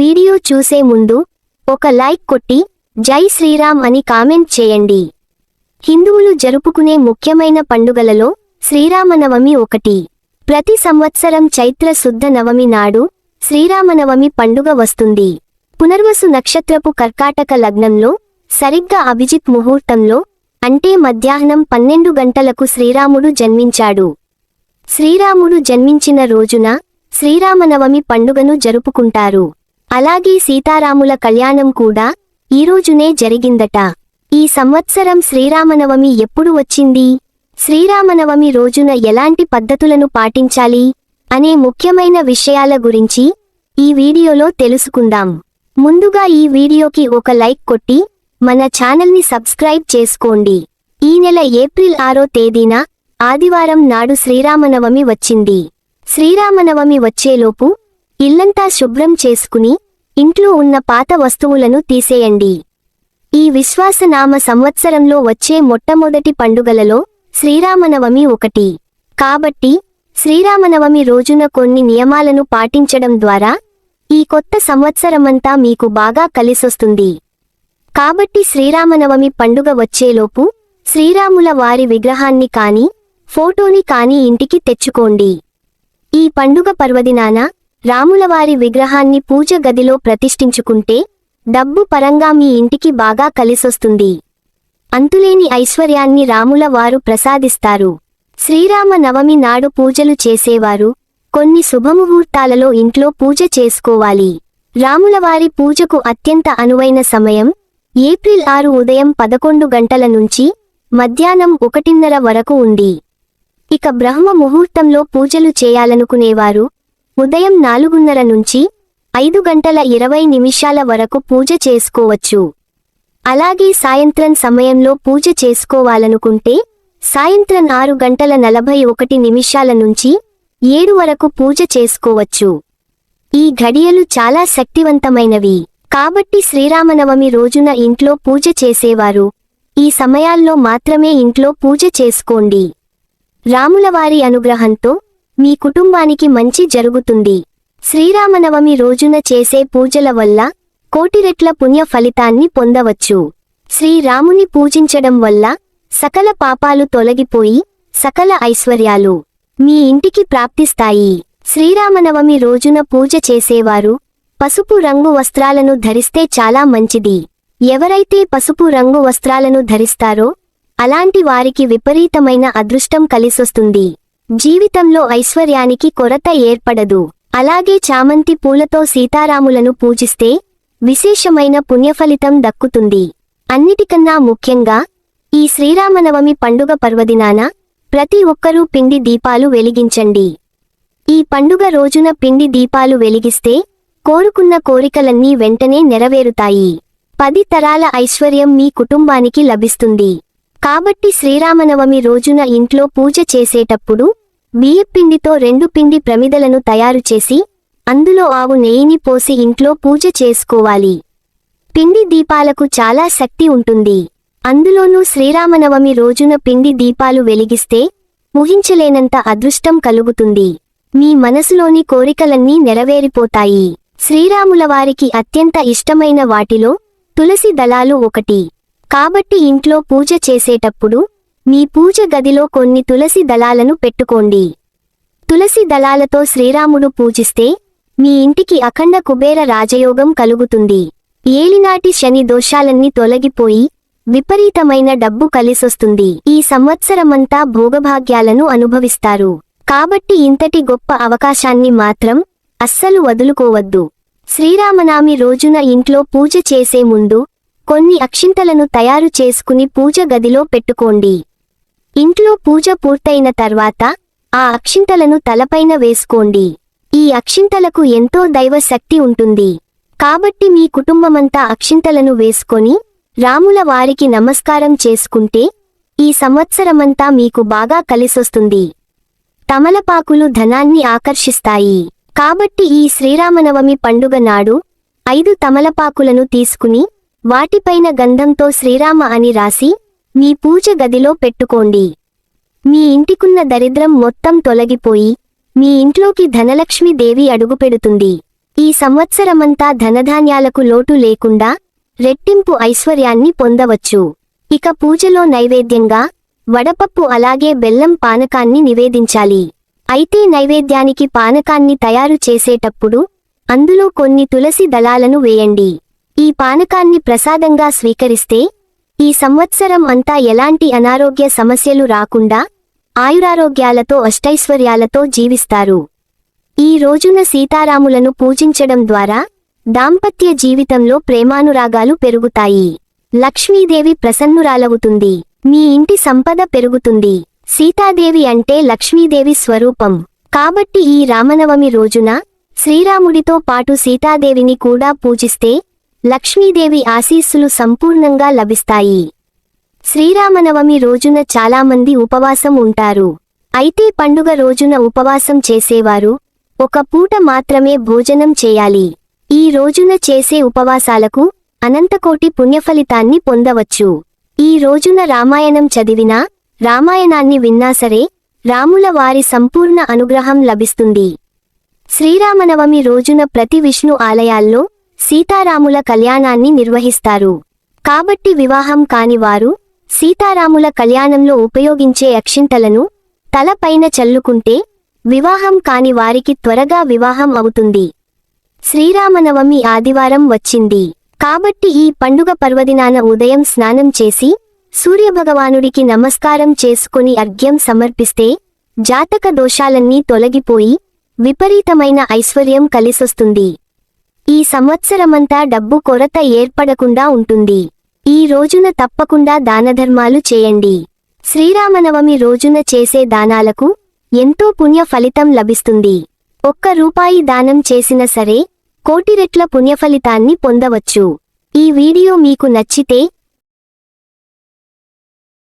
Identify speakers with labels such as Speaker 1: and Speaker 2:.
Speaker 1: Video చూసే ముందు ఒక లైక్ కొట్టి జై శ్రీరామ్ అని కామెంట్ చేయండి. హిందువులు జరుపుకునే ముఖ్యమైన పండుగలలో శ్రీరామనవమి ఒకటి. ప్రతి సంవత్సరం చైత్ర శుద్ధ నవమి నాడు శ్రీరామనవమి పండుగ వస్తుంది. పునర్వసు నక్షత్రపు కర్కాటక లగ్నంలో సరిగ్గా అభిజిత్ ముహూర్తంలో అంటే మధ్యాహ్నం పన్నెండు గంటలకు శ్రీరాముడు జన్మించాడు. శ్రీరాముడు జన్మించిన రోజున శ్రీరామనవమి పండుగను జరుపుకుంటారు. అలాగే సీతారాముల కళ్యాణం కూడా ఈ రోజునే జరిగిందట. ఈ సంవత్సరం శ్రీరామనవమి ఎప్పుడు వచ్చింది? శ్రీరామనవమి రోజున ఎలాంటి పద్ధతులను పాటించాలి? అనే ముఖ్యమైన విషయాల గురించి ఈ వీడియోలో తెలుసుకుందాం. ముందుగా ఈ వీడియోకి ఒక లైక్ కొట్టి మన ఛానల్ని సబ్స్క్రైబ్ చేసుకోండి. ఈ నెల ఏప్రిల్ ఆరో తేదీన ఆదివారం నాడు శ్రీరామనవమి వచ్చింది. శ్రీరామనవమి వచ్చేలోపు ఇల్లంతా శుభ్రం చేసుకుని ఇంట్లో ఉన్న పాత వస్తువులను తీసేయండి. ఈ విశ్వాసనామ సంవత్సరంలో వచ్చే మొట్టమొదటి పండుగలలో శ్రీరామనవమి ఒకటి. కాబట్టి శ్రీరామనవమి రోజున కొన్ని నియమాలను పాటించడం ద్వారా ఈ కొత్త సంవత్సరమంతా మీకు బాగా కలిసొస్తుంది. కాబట్టి శ్రీరామనవమి పండుగ వచ్చేలోపు శ్రీరాముల వారి విగ్రహాన్ని కాని ఫోటోని కాని ఇంటికి తెచ్చుకోండి. ఈ పండుగ పర్వదినాన రాములవారి విగ్రహాన్ని పూజ గదిలో ప్రతిష్ఠించుకుంటే డబ్బు పరంగా మీ ఇంటికి బాగా కలిసొస్తుంది. అంతులేని ఐశ్వర్యాన్ని రాముల వారు ప్రసాదిస్తారు. శ్రీరామ నవమి నాడు పూజలు చేసేవారు కొన్ని శుభముహూర్తాలలో ఇంట్లో పూజ చేసుకోవాలి. రాములవారి పూజకు అత్యంత అనువైన సమయం ఏప్రిల్ ఆరు ఉదయం పదకొండు గంటల నుంచి మధ్యాహ్నం ఒకటిన్నర వరకు ఉంది. ఇక బ్రహ్మ ముహూర్తంలో పూజలు చేయాలనుకునేవారు ఉదయం నాలుగున్నర నుంచి ఐదు గంటల ఇరవై నిమిషాల వరకు పూజ చేసుకోవచ్చు. అలాగే సాయంత్రం సమయంలో పూజ చేసుకోవాలనుకుంటే సాయంత్రం ఆరు గంటల నలభై ఒకటి నిమిషాల నుంచి ఏడు వరకు పూజ చేసుకోవచ్చు. ఈ ఘడియలు చాలా శక్తివంతమైనవి. కాబట్టి శ్రీరామనవమి రోజున ఇంట్లో పూజ చేసేవారు. ఈ సమయాల్లో మాత్రమే ఇంట్లో పూజ చేసుకోండి. రాములవారి అనుగ్రహంతో మీ కుటుంబానికి మంచి జరుగుతుంది. శ్రీరామనవమి రోజున చేసే పూజల వల్ల కోటిరెట్ల పుణ్య ఫలితాన్ని పొందవచ్చు. శ్రీరాముని పూజించడం వల్ల సకల పాపాలు తొలగిపోయి సకల ఐశ్వర్యాలు మీ ఇంటికి ప్రాప్తిస్తాయి. శ్రీరామనవమి రోజున పూజ చేసేవారు పసుపు రంగు వస్త్రాలను ధరిస్తే చాలా మంచిది. ఎవరైతే పసుపు రంగు వస్త్రాలను ధరిస్తారో అలాంటి వారికి విపరీతమైన అదృష్టం కలిసొస్తుంది. జీవితంలో ఐశ్వర్యానికి కొరత ఏర్పడదు. అలాగే చామంతి పూలతో సీతారాములను పూజిస్తే విశేషమైన పుణ్యఫలితం దక్కుతుంది. అన్నిటికన్నా ముఖ్యంగా ఈ శ్రీరామనవమి పండుగ పర్వదినాన ప్రతి ఒక్కరూ పిండి దీపాలు వెలిగించండి. ఈ పండుగ రోజున పిండి దీపాలు వెలిగిస్తే కోరుకున్న కోరికలన్నీ వెంటనే నెరవేరుతాయి. పది తరాల ఐశ్వర్యం మీ కుటుంబానికి లభిస్తుంది. కాబట్టి శ్రీరామనవమి రోజున ఇంట్లో పూజ చేసేటప్పుడు బియ్యపిండితో రెండు పిండి ప్రమిదలను తయారు చేసి అందులో ఆవు నెయ్యిని పోసి ఇంట్లో పూజ చేసుకోవాలి. పిండి దీపాలకు చాలా శక్తి ఉంటుంది. అందులోనూ శ్రీరామనవమి రోజున పిండి దీపాలు వెలిగిస్తే ఊహించలేనంత అదృష్టం కలుగుతుంది. మీ మనసులోని కోరికలన్నీ నెరవేరిపోతాయి. శ్రీరాములవారికి అత్యంత ఇష్టమైన వాటిలో తులసి దళాలు ఒకటి. కాబట్టి ఇంట్లో పూజ చేసేటప్పుడు మీ పూజ గదిలో కొన్ని తులసి దళాలను పెట్టుకోండి. తులసి దళాలతో శ్రీరాముడు పూజిస్తే మీ ఇంటికి అఖండ కుబేర రాజయోగం కలుగుతుంది. ఏలినాటి శని దోషాలన్నీ తొలగిపోయి విపరీతమైన డబ్బు కలిసొస్తుంది. ఈ సంవత్సరమంతా భోగభాగ్యాలను అనుభవిస్తారు. కాబట్టి ఇంతటి గొప్ప అవకాశాన్ని మాత్రం అస్సలు వదులుకోవద్దు. శ్రీరామనామి రోజున ఇంట్లో పూజ చేసే ముందు కొన్ని అక్షింతలను తయారు చేసుకుని పూజ గదిలో పెట్టుకోండి. ఇంట్లో పూజ పూర్తయిన తర్వాత ఆ అక్షింతలను తలపైన వేసుకోండి. ఈ అక్షింతలకు ఎంతో దైవ శక్తి ఉంటుంది. కాబట్టి మీ కుటుంబమంతా అక్షింతలను వేసుకొని రాముల వారికి నమస్కారం చేసుకుంటే ఈ సంవత్సరమంతా మీకు బాగా కలిసొస్తుంది. తమలపాకులు ధనాన్ని ఆకర్షిస్తాయి. కాబట్టి ఈ శ్రీరామనవమి పండుగ నాడు ఐదు తమలపాకులను తీసుకుని వాటిపైన గంధంతో శ్రీరామ అని రాసి మీ పూజ గదిలో పెట్టుకోండి. మీ ఇంటికున్న దరిద్రం మొత్తం తొలగిపోయి మీ ఇంట్లోకి ధనలక్ష్మి దేవి అడుగుపెడుతుంది ఈ సంవత్సరమంతా ధనధాన్యాలకు లోటు లేకుండా రెట్టింపు ఐశ్వర్యాన్ని పొందవచ్చు. ఇక పూజలో నైవేద్యంగా వడపప్పు అలాగే బెల్లం పానకాన్ని నివేదించాలి. అయితే నైవేద్యానికి పానకాన్ని తయారు చేసేటప్పుడు అందులో కొన్ని తులసి దళాలను వేయండి. ఈ పానకాన్ని ప్రసాదంగా స్వీకరిస్తే ఈ సంవత్సరం అంతా ఎలాంటి అనారోగ్య సమస్యలు రాకుండా ఆయురారోగ్యాలతో అష్టైశ్వర్యాలతో జీవిస్తారు. ఈ రోజున సీతారాములను పూజించడం ద్వారా దాంపత్య జీవితంలో ప్రేమానురాగాలు పెరుగుతాయి. లక్ష్మీదేవి ప్రసన్నురాలవుతుంది. మీ ఇంటి సంపద పెరుగుతుంది. సీతాదేవి అంటే లక్ష్మీదేవి స్వరూపం. కాబట్టి ఈ రామనవమి రోజున శ్రీరాముడితో పాటు సీతాదేవిని కూడా పూజిస్తే లక్ష్మీదేవి ఆశీస్సులు సంపూర్ణంగా లభిస్తాయి. శ్రీరామనవమి రోజున చాలామంది ఉపవాసం ఉంటారు. అయితే పండుగ రోజున ఉపవాసం చేసేవారు ఒక పూట మాత్రమే భోజనం చేయాలి. ఈ రోజున చేసే ఉపవాసాలకు అనంతకోటి పుణ్యఫలితాన్ని పొందవచ్చు. ఈ రోజున రామాయణం చదివినా రామాయణాన్ని విన్నా సరే రాముల వారి సంపూర్ణ అనుగ్రహం లభిస్తుంది. శ్రీరామనవమి రోజున ప్రతి విష్ణు ఆలయాల్లో సీతారాముల కళ్యాణాన్ని నిర్వహిస్తారు. కాబట్టి వివాహం కానివారు సీతారాముల కళ్యాణంలో ఉపయోగించే అక్షింతలను తలపైన చల్లుకుంటే వివాహం కాని వారికి త్వరగా వివాహం అవుతుంది. శ్రీరామనవమి ఆదివారం వచ్చింది. కాబట్టి ఈ పండుగ పర్వదినాన ఉదయం స్నానం చేసి సూర్యభగవానుడికి నమస్కారం చేసుకుని అర్ఘ్యం సమర్పిస్తే జాతక దోషాలన్నీ తొలగిపోయి విపరీతమైన ఐశ్వర్యం కలిసొస్తుంది. ఈ సంవత్సరమంతా డబ్బు కొరత ఏర్పడకుండా ఉంటుంది. ఈ రోజున తప్పకుండా దానధర్మాలు చేయండి. శ్రీరామనవమి రోజున చేసే దానాలకు ఎంతో పుణ్య ఫలితం లభిస్తుంది. ఒక్క రూపాయి దానం చేసిన సరే కోటిరెట్ల పుణ్యఫలితాన్ని పొందవచ్చు. ఈ వీడియో మీకు నచ్చితే